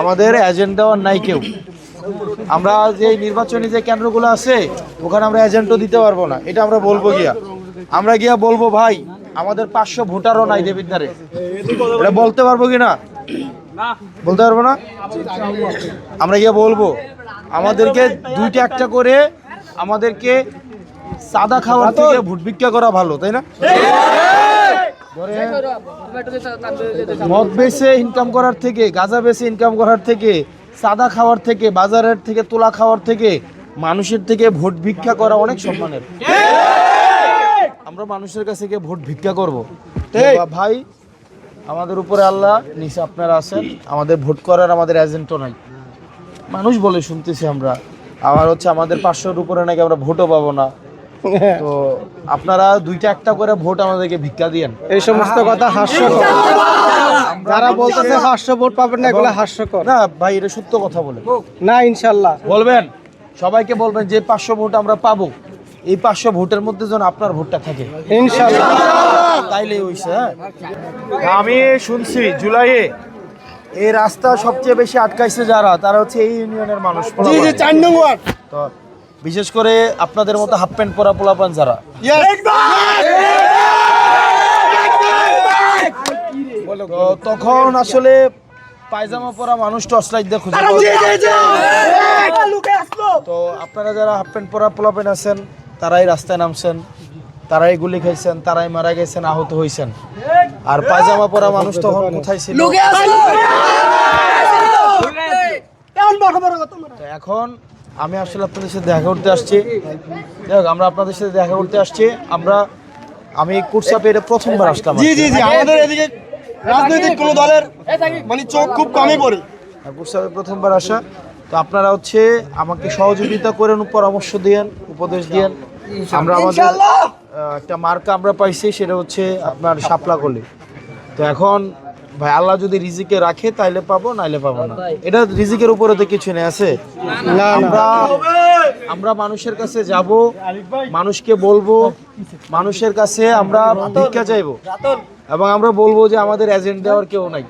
আমাদের এজেন্ট দেওয়ার নাই কেউ। আমরা যে নির্বাচনী যে কেন্দ্রগুলো আছে, ওখানে আমরা এজেন্টও দিতে পারব না। এটা আমরা বলব গিয়া। আমরা গিয়া বলব, ভাই, আমাদের পাঁচশো ভোটারও নাই দেবিদ্বারে। এটা বলতে পারব কি না? বলতে পারব না? আমরা গিয়ে বলব, আমাদেরকে দুইটা একটা করে আমাদেরকে সাদা খাওয়ার থেকে ভোট ভিক্ষা করা ভালো, তাই না? মদ বেচে ইনকাম করার থেকে গাঁজা বেচে ইনকাম করার থেকে সাদা খাওয়ার থেকে বাজারের থেকে তোলা খাওয়ার থেকে মানুষের থেকে ভোট ভিক্ষা করা অনেক সম্মানের। আমরা মানুষের কাছে গিয়ে ভোট ভিক্ষা করব। ভাই আমাদের উপরে আল্লাহ নিচে আপনারা আছেন। আমাদের ভোট করার আমাদের এজেন্টও নাই। মানুষ বলে শুনতেছি আমরা। আবার হচ্ছে আমাদের পাঁচশোর উপরে নাকি আমরা ভোটও পাবো না। তো আপনারা দুইটা একটা করে ভোট আমাদেরকে ভিক্ষা দিয়েন। এই সমস্ত কথা হাস্যকর। যারা বলতেছে হাস্য ভোট পাবেন না এগুলো হাস্যকর। না ভাই এটা সত্য কথা বলে না ইনশাল্লাহ। বলবেন? সবাইকে বলবেন যে পাঁচশো ভোট আমরা পাবো। এই পাঁচশো ভোটের মধ্যে যেন আপনার ভোটটা থাকে। ইনশাল্লাহ। তাইলে হইছে হ্যাঁ? আমি শুনছি জুলাইয়ে এই রাস্তা সবচেয়ে বেশি আটকাইছে যারা তারা হচ্ছে এই ইউনিয়নের মানুষ। জি জি চার নং ওয়ার্ড তো বিশেষ করে আপনাদের মতো হাফ প্যান্ট পরা পোলাপান যারা। তখন আসলে পায়জামা পরা মানুষ টর্চ লাইট না। তো আপনারা যারা হাফ প্যান্ট পরা পোলাপেন আছেন তারাই রাস্তায় নামছেন তারাই গুলি খাইছেন তারাই মারা গেছেন আহত হয়েছেন আর পায়জামা পরা মানুষ তখন কোথায় ছিল? এখন আমি আসলে আপনাদের সাথে দেখা করতে আসছি। যাই হোক, আমরা আপনাদের সাথে দেখা করতে আসছি। আমরা আমি কুটসাপে এটা প্রথমবার আসলাম জি জি জি আমাদের এদিকে রাজনৈতিক কোন দলের মানে চোখ খুব কমই পড়ে। কুটসাপে প্রথমবার আসা। তো আপনারা হচ্ছে আমাকে সহযোগিতা করেন পরামর্শ দিয়েন উপদেশ দিয়েন। আমরা আমাদের একটা মার্কা আমরা পাইছি সেটা হচ্ছে আপনার শাপলা গলি। তো এখন ভাই আল্লাহ যদি রিজিকে রাখে তাইলে পাবো নাইলে পাবো না। এটা রিজিকের উপরে তো কিছু নেই আছে? না আমরা আমরা মানুষের কাছে যাব মানুষকে বলব মানুষের কাছে আমরা ভিক্ষা চাইব। এবং আমরা বলব যে আমাদের এজেন্ট দেওয়ার কেউ নাই।